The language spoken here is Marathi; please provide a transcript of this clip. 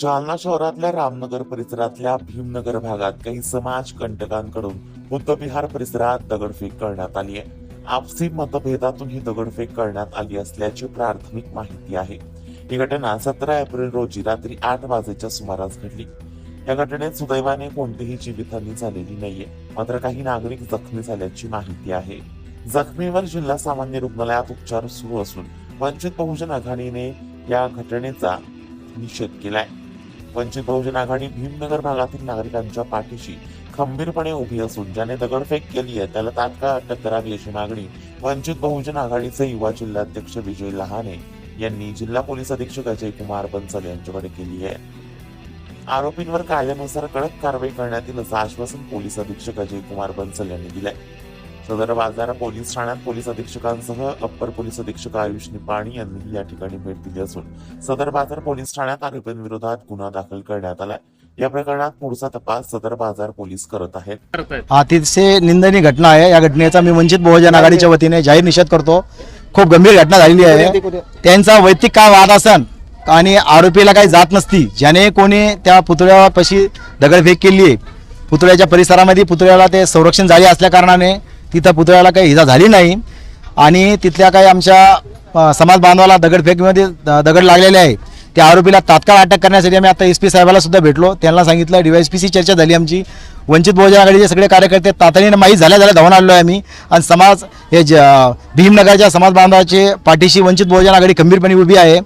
जालना शहरातल्या रामनगर परिसरातल्या भीमनगर भागात काही समाज कंटकांकडून बुद्धविहार परिसरात दगडफेक करण्यात आली आहे. आपसी मतभेदातून ही दगडफेक करण्यात आली असल्याची प्राथमिक माहिती आहे. ही घटना सतरा एप्रिल रोजी रात्री आठ वाजेच्या सुमारास घडली. या घटनेत सुदैवाने कोणतीही जीवितहानी झालेली नाहीये मात्र काही नागरिक जखमी झाल्याची माहिती आहे. जखमीवर जिल्हा सामान्य रुग्णालयात उपचार सुरू असून वंचित बहुजन आघाडीने या घटनेचा निषेध केलाय. वंचित बहुजन आघाडी भीमनगर भागातील नागरिकांच्या पाठीशी खंबीरपणे उभी असून ज्याने दगडफेक केली आहे त्याला तात्काळ अटक करावी अशी मागणी वंचित बहुजन आघाडीचे युवा जिल्हाध्यक्ष विजय लहाने यांनी जिल्हा पोलीस अधीक्षक अजय कुमार बन्सल यांच्याकडे केली आहे. आरोपींवर कायद्यानुसार कडक कारवाई करण्यात येईल असं आश्वासन पोलीस अधीक्षक अजय कुमार बन्सल यांनी दिलंय. सदर बाजार पोलीस ठाण्यात पोलीस अधीक्षकांसह अप्पर पोलीस अधीक्षक आयुष निपाणी यांनी या ठिकाणी भेट दिली असून सदर बाजार पोलीस ठाण्यात आरोपींविरोधात गुन्हा दाखल करण्यात आलाय. या प्रकरणात पुढचा तपास सदर बाजार पोलीस करत आहेत. अतिशय निंदनीय घटना आहे. या घटनेचा मी वंचित बहुजन आघाडीच्या वतीने जाहीर निषेध करतो. खूप गंभीर घटना झालेली आहे. त्यांचा वैयक्तिक काय वाद असन आणि आरोपीला काही जात नसती ज्याने कोणी त्या पुतळ्यापाशी दगडफेक केली आहे पुतळ्याच्या परिसरामध्ये पुतळ्याला ते संरक्षण झाले असल्या कारणाने तिथं पुतळ्याला काही इजा झाली नाही. आणि तिथल्या काही आमच्या समाज बांधवाला दगडफेकीमध्ये दगड लागलेले आहे. त्या आरोपीला तात्काळ अटक करण्यासाठी आम्ही आता एस पी साहेबाला सुद्धा भेटलो. त्यांना सांगितलं डीवायसपीसी चर्चा झाली आमची. वंचित बहुजन आघाडीचे सगळे कार्यकर्ते तातडीने माहीत झाल्या झाल्या धावून आलो आहे आम्ही. आणि समाज हे ज भीमनगरच्या समाज बांधवाचे पाठीशी वंचित बहुजन आघाडी खंबीरपणे उभी आहे.